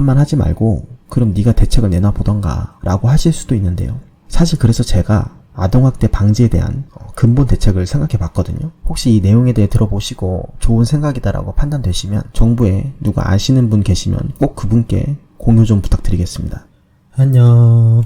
비판만 하지 말고 그럼 네가 대책을 내놔 보던가 라고 하실 수도 있는데요. 사실 그래서 제가 아동학대 방지에 대한 어, 근본 대책을 생각해 봤거든요. 혹시 이 내용에 대해 들어보시고 좋은 생각이다라고 판단되시면 정부에 누가 아시는 분 계시면 꼭 그분께 공유 좀 부탁드리겠습니다. 안녕.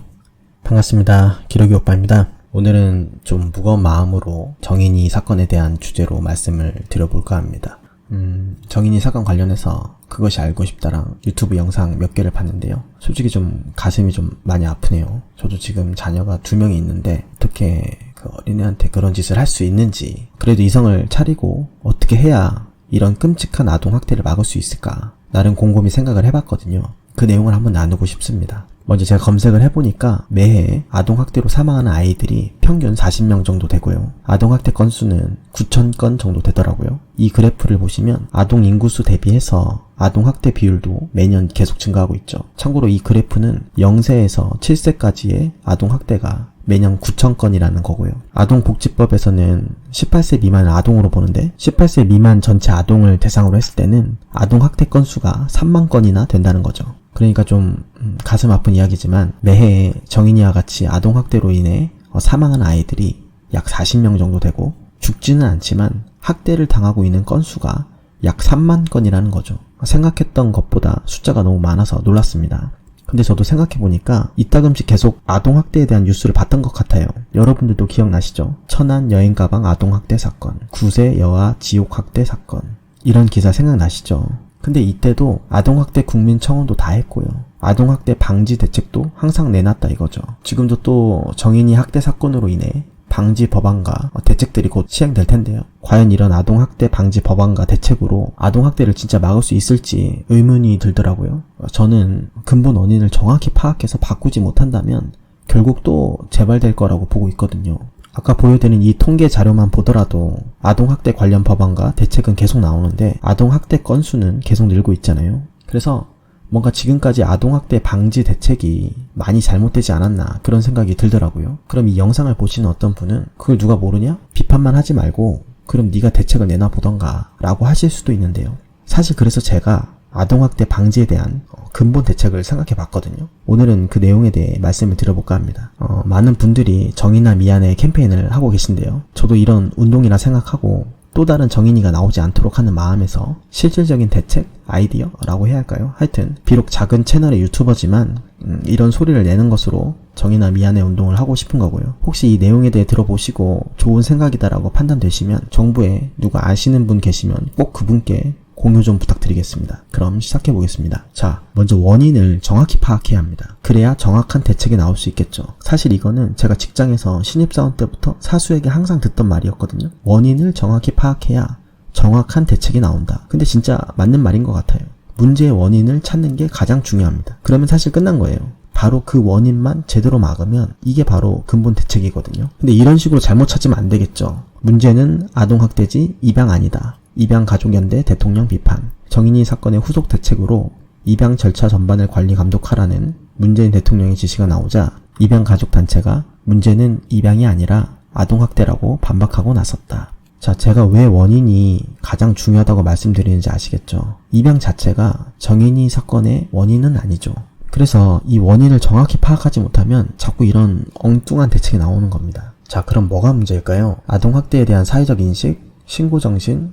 반갑습니다. 기러기 오빠입니다. 오늘은 좀 무거운 마음으로 정인이 사건에 대한 주제로 말씀을 드려볼까 합니다. 음, 정인이 사건 관련해서 그것이 알고 싶다랑 유튜브 영상 몇 개를 봤는데요. 솔직히 좀 가슴이 좀 많이 아프네요. 저도 지금 자녀가 두 명이 있는데 어떻게 그 어린애한테 그런 짓을 할 수 있는지 그래도 이성을 차리고 어떻게 해야 이런 끔찍한 아동 학대를 막을 수 있을까 나름 곰곰이 생각을 해봤거든요. 그 내용을 한번 나누고 싶습니다. 먼저 제가 검색을 해보니까 매해 아동학대로 사망하는 아이들이 평균 40명 정도 되고요. 아동학대 건수는 9,000건 정도 되더라고요. 이 그래프를 보시면 아동 인구수 대비해서 아동학대 비율도 매년 계속 증가하고 있죠. 참고로 이 그래프는 0세에서 7세까지의 아동학대가 매년 9,000건이라는 거고요. 아동복지법에서는 18세 미만 아동으로 보는데 18세 미만 전체 아동을 대상으로 했을 때는 아동학대 건수가 3만 건이나 된다는 거죠. 그러니까 좀 음, 가슴 아픈 이야기지만 매해 정인이와 같이 아동학대로 인해 어, 사망하는 아이들이 약 40명 정도 되고 죽지는 않지만 학대를 당하고 있는 건수가 약 3만 건이라는 거죠. 생각했던 것보다 숫자가 너무 많아서 놀랐습니다. 근데 저도 생각해보니까 이따금씩 계속 아동학대에 대한 뉴스를 봤던 것 같아요. 여러분들도 기억나시죠? 천안 여행가방 아동학대 사건, 구세 여아 지옥학대 사건. 이런 기사 생각나시죠? 근데 이때도 아동학대 국민청원도 다 했고요. 아동학대 방지 대책도 항상 내놨다 이거죠. 지금도 또 정인이 학대 사건으로 인해 방지 법안과 대책들이 곧 시행될 텐데요. 과연 이런 아동학대 방지 법안과 대책으로 아동학대를 진짜 막을 수 있을지 의문이 들더라고요. 저는 근본 원인을 정확히 파악해서 바꾸지 못한다면 결국 또 재발될 거라고 보고 있거든요. 아까 보여드린 이 통계 자료만 보더라도 아동학대 관련 법안과 대책은 계속 나오는데 아동학대 건수는 계속 늘고 있잖아요. 그래서 뭔가 지금까지 아동학대 방지 대책이 많이 잘못되지 않았나 그런 생각이 들더라고요. 그럼 이 영상을 보시는 어떤 분은 그걸 누가 모르냐? 비판만 하지 말고 그럼 네가 대책을 내놔 보던가 라고 하실 수도 있는데요. 사실 그래서 제가 아동학대 방지에 대한 어, 근본 대책을 생각해 봤거든요. 오늘은 그 내용에 대해 말씀을 드려볼까 합니다. 어, 많은 분들이 정의나 미안해 캠페인을 하고 계신데요. 저도 이런 운동이라 생각하고 또 다른 정인이가 나오지 않도록 하는 마음에서 실질적인 대책, 아이디어라고 해야 할까요? 하여튼 비록 작은 채널의 유튜버지만 음, 이런 소리를 내는 것으로 정의나 미안해 운동을 하고 싶은 거고요. 혹시 이 내용에 대해 들어보시고 좋은 생각이다라고 판단되시면 정부에 누가 아시는 분 계시면 꼭 그분께 공유 좀 부탁드리겠습니다. 그럼 시작해 보겠습니다. 자, 먼저 원인을 정확히 파악해야 합니다. 그래야 정확한 대책이 나올 수 있겠죠. 사실 이거는 제가 직장에서 신입사원 때부터 사수에게 항상 듣던 말이었거든요. 원인을 정확히 파악해야 정확한 대책이 나온다. 근데 진짜 맞는 말인 것 같아요. 문제의 원인을 찾는 게 가장 중요합니다. 그러면 사실 끝난 거예요. 바로 그 원인만 제대로 막으면 이게 바로 근본 대책이거든요. 근데 이런 식으로 잘못 찾으면 안 되겠죠. 문제는 아동학대지 입양 아니다. 입양가족연대 대통령 비판, 정인이 사건의 후속 대책으로 입양 절차 전반을 관리 감독하라는 문재인 대통령의 지시가 나오자 입양가족단체가 문제는 입양이 아니라 아동학대라고 반박하고 나섰다. 자, 제가 왜 원인이 가장 중요하다고 말씀드리는지 아시겠죠? 입양 자체가 정인이 사건의 원인은 아니죠. 그래서 이 원인을 정확히 파악하지 못하면 자꾸 이런 엉뚱한 대책이 나오는 겁니다. 자, 그럼 뭐가 문제일까요? 아동학대에 대한 사회적 인식, 신고정신,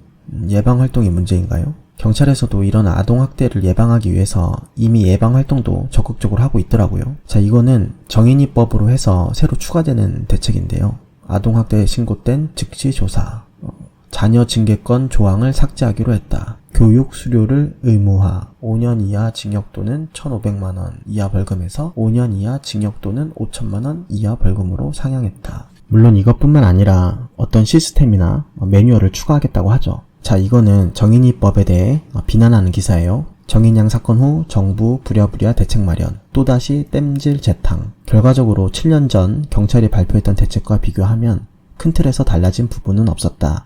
예방 활동이 문제인가요? 경찰에서도 이런 아동 학대를 예방하기 위해서 이미 예방 활동도 적극적으로 하고 있더라고요. 자, 이거는 정인이법으로 해서 새로 추가되는 대책인데요. 아동 학대 신고 땐 즉시 조사. 어, 자녀 징계권 조항을 삭제하기로 했다. 교육 수료를 의무화. 5년 이하 징역 또는 1,500만 원 이하 벌금에서 5년 이하 징역 또는 5천만 원 이하 벌금으로 상향했다. 물론 이것뿐만 아니라 어떤 시스템이나 매뉴얼을 추가하겠다고 하죠. 자, 이거는 정인이법에 대해 비난하는 기사예요. 정인양 사건 후 정부 부랴부랴 대책 마련, 또다시 땜질 재탕. 결과적으로 7년 전 경찰이 발표했던 대책과 비교하면 큰 틀에서 달라진 부분은 없었다.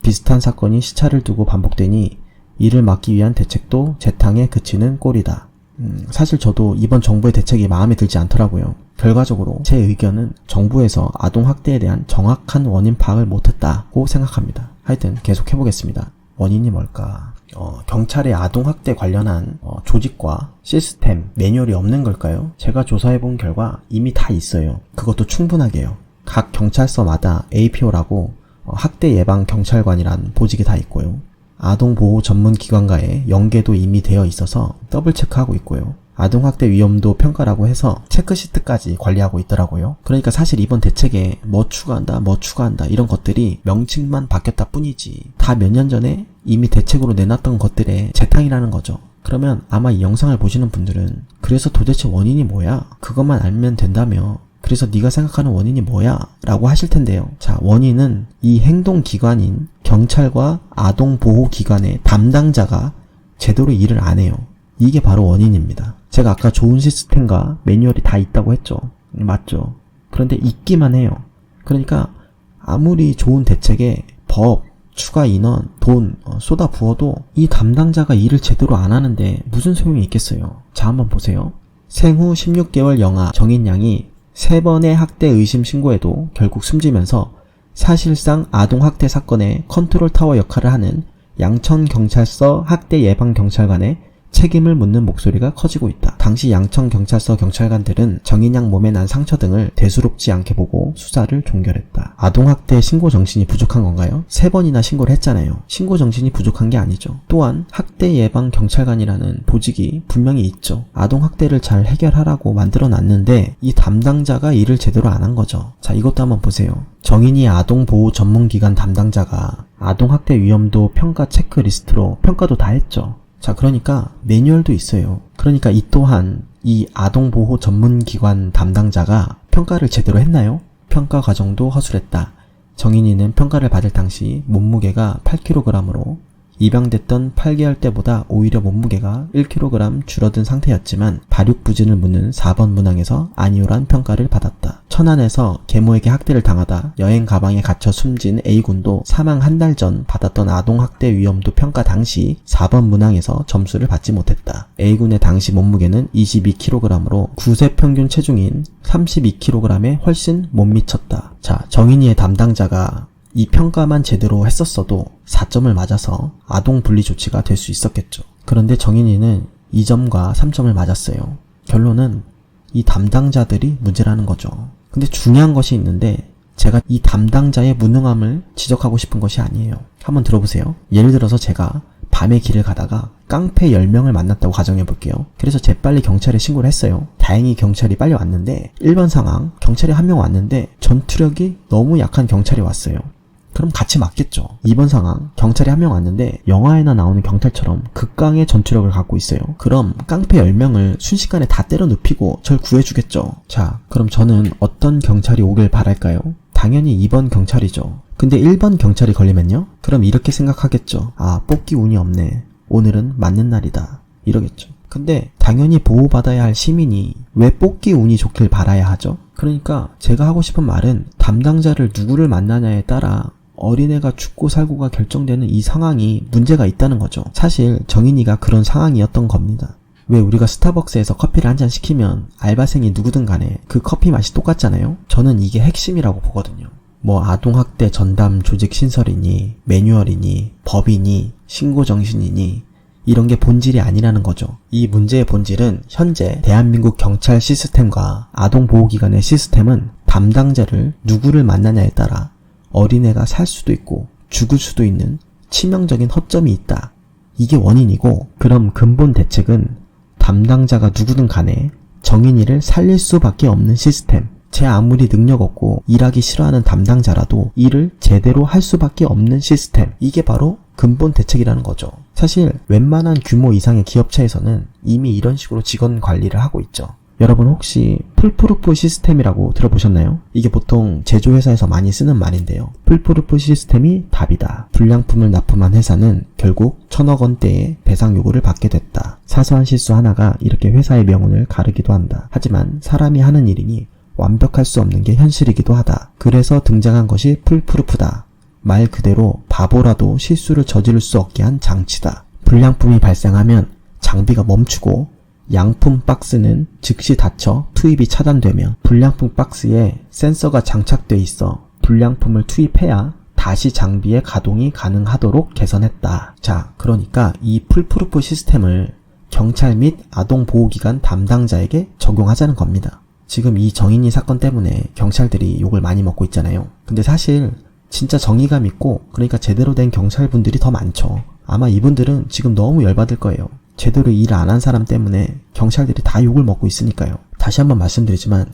비슷한 사건이 시차를 두고 반복되니 이를 막기 위한 대책도 재탕에 그치는 꼴이다. 음, 사실 저도 이번 정부의 대책이 마음에 들지 않더라고요. 결과적으로 제 의견은 정부에서 아동 학대에 대한 정확한 원인 파악을 못했다고 생각합니다. 하여튼 계속 해보겠습니다. 원인이 뭘까? 어, 경찰의 아동학대 관련한 어, 조직과 시스템, 매뉴얼이 없는 걸까요? 제가 조사해본 결과 이미 다 있어요. 그것도 충분하게요. 각 경찰서마다 APO라고 어, 학대 예방 경찰관이란 보직이 다 있고요. 아동보호 전문 기관과의 연계도 이미 되어 있어서 더블 체크하고 있고요. 아동학대 위험도 평가라고 해서 체크시트까지 관리하고 있더라고요. 그러니까 사실 이번 대책에 뭐 추가한다, 뭐 추가한다 이런 것들이 명칭만 바뀌었다 뿐이지 다 몇 년 전에 이미 대책으로 내놨던 것들의 재탕이라는 거죠. 그러면 아마 이 영상을 보시는 분들은 그래서 도대체 원인이 뭐야? 그것만 알면 된다며 그래서 네가 생각하는 원인이 뭐야? 라고 하실 텐데요. 자, 원인은 이 행동기관인 경찰과 아동보호기관의 담당자가 제대로 일을 안 해요. 이게 바로 원인입니다. 제가 아까 좋은 시스템과 매뉴얼이 다 있다고 했죠. 맞죠. 그런데 있기만 해요. 그러니까 아무리 좋은 대책에 법, 추가 인원, 돈 어, 쏟아 부어도 이 담당자가 일을 제대로 안 하는데 무슨 소용이 있겠어요. 자, 한번 보세요. 생후 16개월 영아 정인 양이 세 번의 학대 의심 신고에도 결국 숨지면서 사실상 아동 학대 사건의 컨트롤 타워 역할을 하는 양천경찰서 학대 예방 경찰관의 책임을 묻는 목소리가 커지고 있다. 당시 양천 경찰서 경찰관들은 정인양 몸에 난 상처 등을 대수롭지 않게 보고 수사를 종결했다. 아동학대 신고 정신이 부족한 건가요? 세 번이나 신고를 했잖아요. 신고 정신이 부족한 게 아니죠. 또한 학대 예방 경찰관이라는 보직이 분명히 있죠. 아동학대를 잘 해결하라고 만들어 놨는데 이 담당자가 일을 제대로 안 한 거죠. 자, 이것도 한번 보세요. 정인이 아동보호 전문기관 담당자가 아동학대 위험도 평가 체크리스트로 평가도 다 했죠. 자, 그러니까 매뉴얼도 있어요. 그러니까 이 또한 이 아동보호 전문기관 담당자가 평가를 제대로 했나요? 평가 과정도 허술했다. 정인이는 평가를 받을 당시 몸무게가 8kg으로 입양됐던 8개월 때보다 오히려 몸무게가 1kg 줄어든 상태였지만 발육부진을 묻는 4번 문항에서 아니오란 평가를 받았다. 천안에서 계모에게 학대를 당하다 여행 가방에 갇혀 숨진 A군도 사망 한 달 전 받았던 아동학대 위험도 평가 당시 4번 문항에서 점수를 받지 못했다. A군의 당시 몸무게는 22kg으로 9세 평균 체중인 32kg에 훨씬 못 미쳤다. 자, 정인이의 담당자가 이 평가만 제대로 했었어도 4점을 맞아서 아동 분리 조치가 될 수 있었겠죠. 그런데 정인이는 2점과 3점을 맞았어요. 결론은 이 담당자들이 문제라는 거죠. 근데 중요한 것이 있는데 제가 이 담당자의 무능함을 지적하고 싶은 것이 아니에요. 한번 들어보세요. 예를 들어서 제가 밤에 길을 가다가 깡패 10명을 만났다고 가정해 볼게요. 그래서 재빨리 경찰에 신고를 했어요. 다행히 경찰이 빨리 왔는데 1번 상황 경찰이 한 명 왔는데 전투력이 너무 약한 경찰이 왔어요. 그럼 같이 맞겠죠. 2번 상황, 경찰이 한 명 왔는데 영화에나 나오는 경찰처럼 극강의 전투력을 갖고 있어요. 그럼 깡패 10명을 순식간에 다 때려 눕히고 절 구해주겠죠. 자, 그럼 저는 어떤 경찰이 오길 바랄까요? 당연히 2번 경찰이죠. 근데 1번 경찰이 걸리면요? 그럼 이렇게 생각하겠죠. 아, 뽑기 운이 없네. 오늘은 맞는 날이다. 이러겠죠. 근데 당연히 보호받아야 할 시민이 왜 뽑기 운이 좋길 바라야 하죠? 그러니까 제가 하고 싶은 말은 담당자를 누구를 만나냐에 따라 어린애가 죽고 살고가 결정되는 이 상황이 문제가 있다는 거죠. 사실 정인이가 그런 상황이었던 겁니다. 왜 우리가 스타벅스에서 커피를 한 잔 시키면 알바생이 누구든 간에 그 커피 맛이 똑같잖아요? 저는 이게 핵심이라고 보거든요. 뭐 아동학대 전담 조직 신설이니 매뉴얼이니 법이니 신고정신이니 이런 게 본질이 아니라는 거죠. 이 문제의 본질은 현재 대한민국 경찰 시스템과 아동보호기관의 시스템은 담당자를 누구를 만나냐에 따라 어린애가 살 수도 있고 죽을 수도 있는 치명적인 허점이 있다. 이게 원인이고 그럼 근본 대책은 담당자가 누구든 간에 정인이를 살릴 수밖에 없는 시스템. 제 아무리 능력 없고 일하기 싫어하는 담당자라도 일을 제대로 할 수밖에 없는 시스템. 이게 바로 근본 대책이라는 거죠. 사실 웬만한 규모 이상의 기업체에서는 이미 이런 식으로 직원 관리를 하고 있죠. 여러분 혹시 풀프루프 시스템이라고 들어보셨나요? 이게 보통 제조회사에서 많이 쓰는 말인데요. 풀프루프 시스템이 답이다. 불량품을 납품한 회사는 결국 천억 원대의 배상 요구를 받게 됐다. 사소한 실수 하나가 이렇게 회사의 명운을 가르기도 한다. 하지만 사람이 하는 일이니 완벽할 수 없는 게 현실이기도 하다. 그래서 등장한 것이 풀프루프다. 말 그대로 바보라도 실수를 저지를 수 없게 한 장치다. 불량품이 발생하면 장비가 멈추고 양품 박스는 즉시 닫혀 투입이 차단되며 불량품 박스에 센서가 장착돼 있어 불량품을 투입해야 다시 장비의 가동이 가능하도록 개선했다. 자, 그러니까 이 풀프루프 시스템을 경찰 및 아동보호기관 담당자에게 적용하자는 겁니다. 지금 이 정인이 사건 때문에 경찰들이 욕을 많이 먹고 있잖아요. 근데 사실 진짜 정의감 있고 그러니까 제대로 된 경찰분들이 더 많죠. 아마 이분들은 지금 너무 열받을 거예요. 제대로 일 안 한 사람 때문에 경찰들이 다 욕을 먹고 있으니까요. 다시 한번 말씀드리지만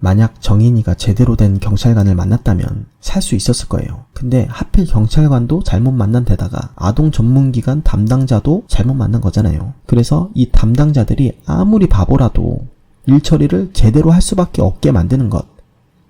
만약 정인이가 제대로 된 경찰관을 만났다면 살 수 있었을 거예요. 근데 하필 경찰관도 잘못 만난 데다가 아동 전문기관 담당자도 잘못 만난 거잖아요. 그래서 이 담당자들이 아무리 바보라도 일 처리를 제대로 할 수밖에 없게 만드는 것.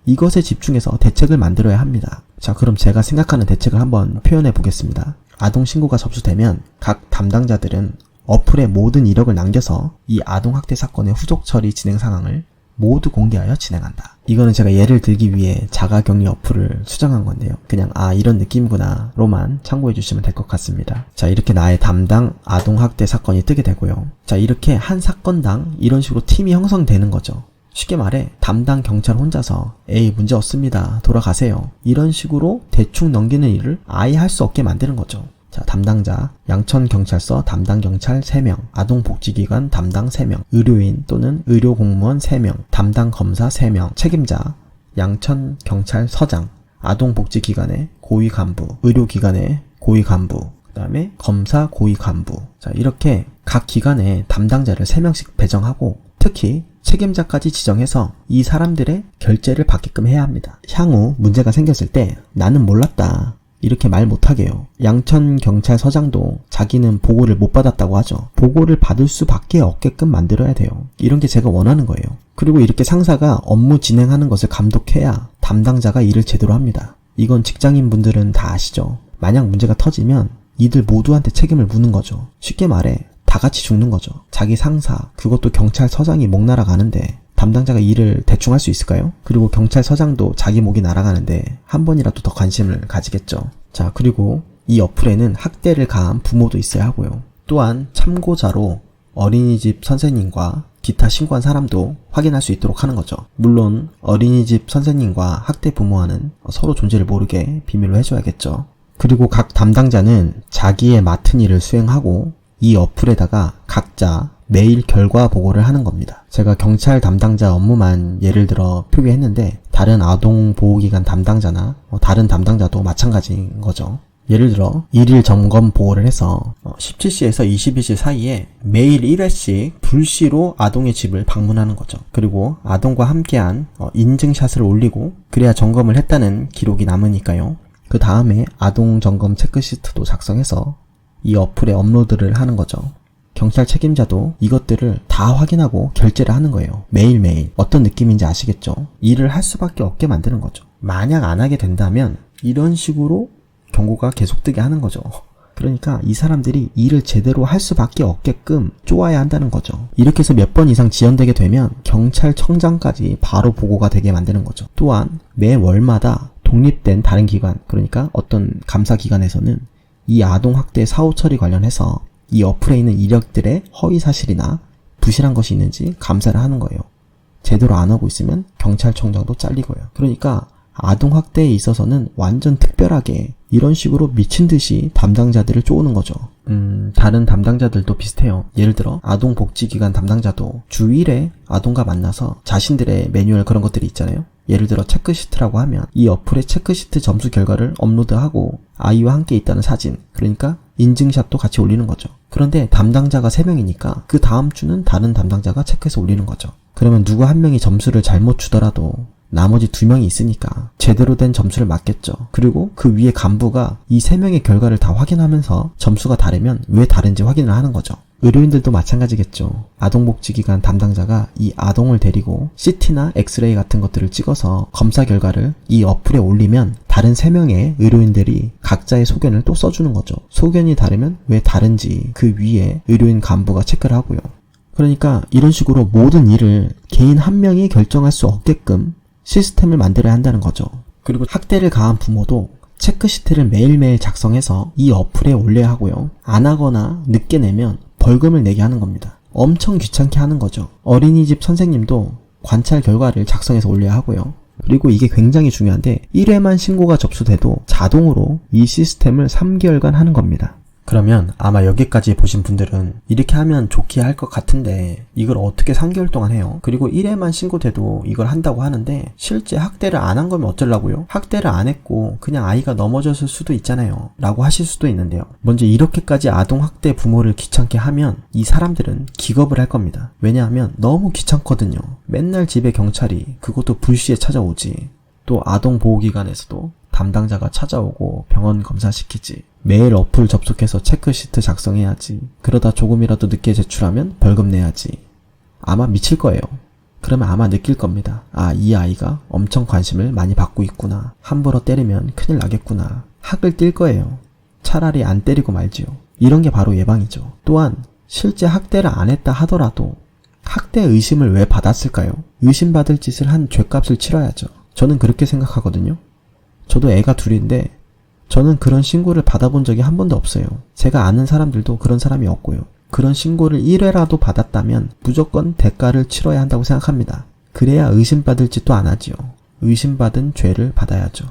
이것에 집중해서 대책을 만들어야 합니다. 자, 그럼 제가 생각하는 대책을 한번 표현해 보겠습니다. 아동 신고가 접수되면 각 담당자들은 어플에 모든 이력을 남겨서 이 아동학대 사건의 후속 처리 진행 상황을 모두 공개하여 진행한다. 이거는 제가 예를 들기 위해 자가격리 어플을 수정한 건데요. 그냥 아 이런 느낌이구나 로만 참고해 주시면 될 것 같습니다. 자 이렇게 나의 담당 아동학대 사건이 뜨게 되고요. 자 이렇게 한 사건당 이런 식으로 팀이 형성되는 거죠. 쉽게 말해 담당 경찰 혼자서 에이 문제 없습니다 돌아가세요 이런 식으로 대충 넘기는 일을 아예 할 수 없게 만드는 거죠. 자, 담당자, 양천경찰서 담당경찰 3명, 아동복지기관 담당 3명, 의료인 또는 의료공무원 3명, 담당검사 3명, 책임자, 양천경찰서장, 아동복지기관의 고위간부, 의료기관의 고위간부, 그 다음에 검사 고위간부. 자, 이렇게 각 기관에 담당자를 3명씩 배정하고 특히 책임자까지 지정해서 이 사람들의 결재를 받게끔 해야 합니다. 향후 문제가 생겼을 때 나는 몰랐다. 이렇게 말 못하게요. 양천 경찰서장도 자기는 보고를 못 받았다고 하죠. 보고를 받을 수밖에 없게끔 만들어야 돼요. 이런 게 제가 원하는 거예요. 그리고 이렇게 상사가 업무 진행하는 것을 감독해야 담당자가 일을 제대로 합니다. 이건 직장인 분들은 다 아시죠. 만약 문제가 터지면 이들 모두한테 책임을 묻는 거죠. 쉽게 말해 다 같이 죽는 거죠. 자기 상사, 그것도 경찰서장이 목 날아가는데 담당자가 일을 대충 할 수 있을까요? 그리고 경찰서장도 자기 목이 날아가는데 한 번이라도 더 관심을 가지겠죠. 자, 그리고 이 어플에는 학대를 가한 부모도 있어야 하고요. 또한 참고자로 어린이집 선생님과 기타 신고한 사람도 확인할 수 있도록 하는 거죠. 물론 어린이집 선생님과 학대 부모와는 서로 존재를 모르게 비밀로 해줘야겠죠. 그리고 각 담당자는 자기의 맡은 일을 수행하고 이 어플에다가 각자 매일 결과 보고를 하는 겁니다. 제가 경찰 담당자 업무만 예를 들어 표기했는데 다른 아동 보호기관 담당자나 뭐 다른 담당자도 마찬가지인 거죠. 예를 들어 일일 점검 보고를 해서 17시에서 22시 사이에 매일 1회씩 불시로 아동의 집을 방문하는 거죠. 그리고 아동과 함께한 어, 인증샷을 올리고 그래야 점검을 했다는 기록이 남으니까요. 그 다음에 아동 점검 체크시트도 작성해서 이 어플에 업로드를 하는 거죠. 경찰 책임자도 이것들을 다 확인하고 결제를 하는 거예요. 매일매일. 어떤 느낌인지 아시겠죠? 일을 할 수밖에 없게 만드는 거죠. 만약 안 하게 된다면 이런 식으로 경고가 계속 뜨게 하는 거죠. 그러니까 이 사람들이 일을 제대로 할 수밖에 없게끔 쪼아야 한다는 거죠. 이렇게 해서 몇 번 이상 지연되게 되면 경찰청장까지 바로 보고가 되게 만드는 거죠. 또한 매 월마다 독립된 다른 기관, 그러니까 어떤 감사기관에서는 이 아동학대 사후 처리 관련해서 이 어플에 있는 이력들의 허위 사실이나 부실한 것이 있는지 감사를 하는 거예요. 제대로 안 하고 있으면 경찰청장도 잘리고요. 그러니까 아동 학대에 있어서는 완전 특별하게 이런 식으로 미친 듯이 담당자들을 쪼우는 거죠. 음, 다른 담당자들도 비슷해요. 예를 들어, 아동복지기관 담당자도 주일에 아동과 만나서 자신들의 매뉴얼 그런 것들이 있잖아요. 예를 들어 체크시트라고 하면 이 어플에 체크시트 점수 결과를 업로드하고 아이와 함께 있다는 사진, 그러니까 인증샷도 같이 올리는 거죠. 그런데 담당자가 3명이니까 그 다음 주는 다른 담당자가 체크해서 올리는 거죠. 그러면 누구 한 명이 점수를 잘못 주더라도 나머지 두 명이 있으니까 제대로 된 점수를 맞겠죠. 그리고 그 위에 간부가 이 세 명의 결과를 다 확인하면서 점수가 다르면 왜 다른지 확인을 하는 거죠. 의료인들도 마찬가지겠죠. 아동복지기관 담당자가 이 아동을 데리고 CT나 엑스레이 같은 것들을 찍어서 검사 결과를 이 어플에 올리면 다른 3명의 의료인들이 각자의 소견을 또 써주는 거죠. 소견이 다르면 왜 다른지 그 위에 의료인 간부가 체크를 하고요. 그러니까 이런 식으로 모든 일을 개인 한 명이 결정할 수 없게끔 시스템을 만들어야 한다는 거죠. 그리고 학대를 가한 부모도 체크시트를 매일매일 작성해서 이 어플에 올려야 하고요. 안 하거나 늦게 내면 벌금을 내게 하는 겁니다. 엄청 귀찮게 하는 거죠. 어린이집 선생님도 관찰 결과를 작성해서 올려야 하고요. 그리고 이게 굉장히 중요한데 1회만 신고가 접수돼도 자동으로 이 시스템을 3개월간 하는 겁니다. 그러면 아마 여기까지 보신 분들은 이렇게 하면 좋게 할 것 같은데 이걸 어떻게 3개월 동안 해요? 그리고 1회만 신고돼도 이걸 한다고 하는데 실제 학대를 안 한 거면 어쩌려고요? 학대를 안 했고 그냥 아이가 넘어졌을 수도 있잖아요. 라고 하실 수도 있는데요. 먼저 이렇게까지 아동학대 부모를 귀찮게 하면 이 사람들은 기겁을 할 겁니다. 왜냐하면 너무 귀찮거든요. 맨날 집에 경찰이 그것도 불시에 찾아오지. 또 아동보호기관에서도 담당자가 찾아오고 병원 검사시키지. 매일 어플 접속해서 체크시트 작성해야지. 그러다 조금이라도 늦게 제출하면 벌금 내야지. 아마 미칠 거예요. 그러면 아마 느낄 겁니다. 아, 이 아이가 엄청 관심을 많이 받고 있구나. 함부로 때리면 큰일 나겠구나. 학을 띨 거예요. 차라리 안 때리고 말지요. 이런 게 바로 예방이죠. 또한 실제 학대를 안 했다 하더라도 학대 의심을 왜 받았을까요? 의심받을 짓을 한 죄값을 치러야죠. 저는 그렇게 생각하거든요. 저도 애가 둘인데 저는 그런 신고를 받아본 적이 한 번도 없어요. 제가 아는 사람들도 그런 사람이 없고요. 그런 신고를 1회라도 받았다면 무조건 대가를 치러야 한다고 생각합니다. 그래야 의심받을 짓도 안 하지요. 의심받은 죄를 받아야죠.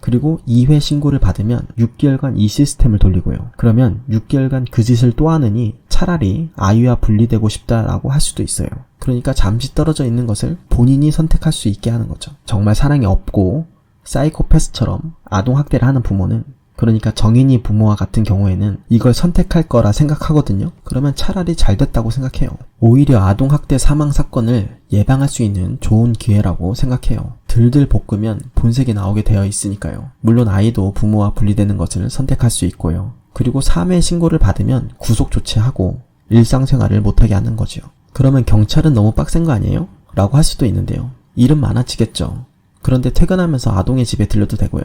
그리고 2회 신고를 받으면 6개월간 이 시스템을 돌리고요. 그러면 6개월간 그 짓을 또 하느니 차라리 아이와 분리되고 싶다라고 할 수도 있어요. 그러니까 잠시 떨어져 있는 것을 본인이 선택할 수 있게 하는 거죠. 정말 사랑이 없고 사이코패스처럼 아동학대를 하는 부모는 그러니까 정인이 부모와 같은 경우에는 이걸 선택할 거라 생각하거든요. 그러면 차라리 잘 됐다고 생각해요. 오히려 아동학대 사망 사건을 예방할 수 있는 좋은 기회라고 생각해요. 들들 볶으면 본색이 나오게 되어 있으니까요. 물론 아이도 부모와 분리되는 것을 선택할 수 있고요. 그리고 3회 신고를 받으면 구속 조치하고 일상생활을 못하게 하는 거지요. 그러면 경찰은 너무 빡센 거 아니에요? 라고 할 수도 있는데요. 일은 많아지겠죠. 그런데 퇴근하면서 아동의 집에 들려도 되고요.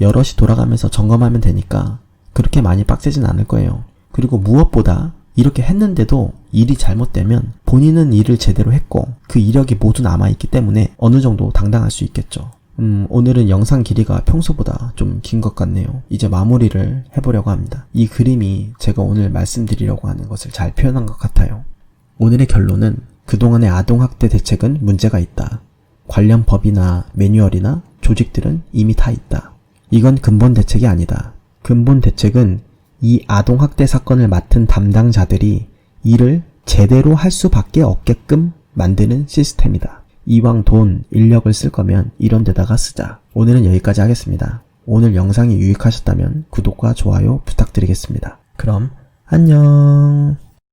여럿이 돌아가면서 점검하면 되니까 그렇게 많이 빡세진 않을 거예요. 그리고 무엇보다 이렇게 했는데도 일이 잘못되면 본인은 일을 제대로 했고 그 이력이 모두 남아있기 때문에 어느 정도 당당할 수 있겠죠. 음, 오늘은 영상 길이가 평소보다 좀 긴 것 같네요. 이제 마무리를 해보려고 합니다. 이 그림이 제가 오늘 말씀드리려고 하는 것을 잘 표현한 것 같아요. 오늘의 결론은 그동안의 아동학대 대책은 문제가 있다. 관련 법이나 매뉴얼이나 조직들은 이미 다 있다. 이건 근본 대책이 아니다. 근본 대책은 이 아동학대 사건을 맡은 담당자들이 일을 제대로 할 수밖에 없게끔 만드는 시스템이다. 이왕 돈, 인력을 쓸 거면 이런 데다가 쓰자. 오늘은 여기까지 하겠습니다. 오늘 영상이 유익하셨다면 구독과 좋아요 부탁드리겠습니다. 그럼 안녕.